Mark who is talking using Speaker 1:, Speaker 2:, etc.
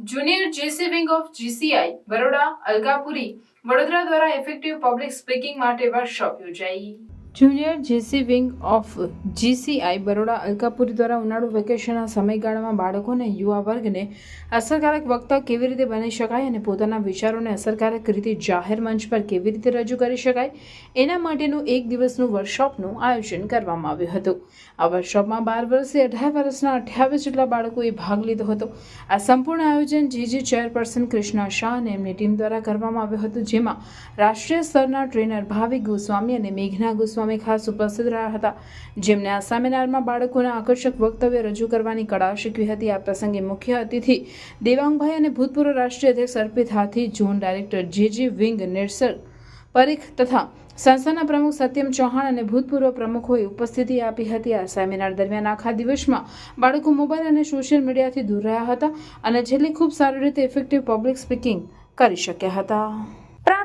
Speaker 1: Junior JC wing of GCI Baroda Alkapuri Vadodara દ્વારા effective public speaking માટે workshop યોજાઈ. Junior GC wing of GCI Baroda Alkapuri દ્વારા ઉનાળુ વેકેશનના સમયગાળામાં બાળકોને યુવા વર્ગને અસરકારક વક્તા કેવી રીતે બની શકાય અને પોતાના વિચારોને અસરકારક રીતે જાહેર મંચ પર કેવી રીતે રજૂ કરી શકાય, એના માટેનું એક દિવસનું વર્કશોપનું આયોજન કરવામાં આવ્યું હતું. આ વર્કશોપમાં બાર વર્ષથી અઢાર વર્ષના અઠ્યાવીસ જેટલા બાળકોએ ભાગ લીધો હતો. આ સંપૂર્ણ આયોજન જીજી ચેરપર્સન કૃષ્ણા શાહ અને એમની ટીમ દ્વારા કરવામાં આવ્યું હતું, જેમાં રાષ્ટ્રીય સ્તરના ટ્રેનર ભાવિક ગોસ્વામી અને મેઘના ગોસ્વામી ખાસ ઉપસ્થિત રહ્યા હતા, જેમને આ સેમિનારમાં બાળકોના આકર્ષક વક્તવ્ય રજૂ કરવાની કળા શીખવી હતી. આ પ્રસંગે મુખ્ય અતિથિ દેવાંગભાઈ અને ભૂતપૂર્વ રાષ્ટ્રીય અધ્યક્ષ Arpit Hathi, zone director JG wing Nirsar Parikh તથા સંસ્થાના પ્રમુખ સત્યમ ચૌહાણ અને ભૂતપૂર્વ પ્રમુખોએ ઉપસ્થિતિ આપી હતી. આ સેમિનાર દરમિયાન આખા દિવસમાં બાળકો મોબાઈલ અને સોશિયલ મીડિયાથી દૂર રહ્યા હતા અને છેલ્લે ખૂબ સારી રીતે ઇફેક્ટિવ પબ્લિક સ્પીકિંગ કરી શક્યા હતા.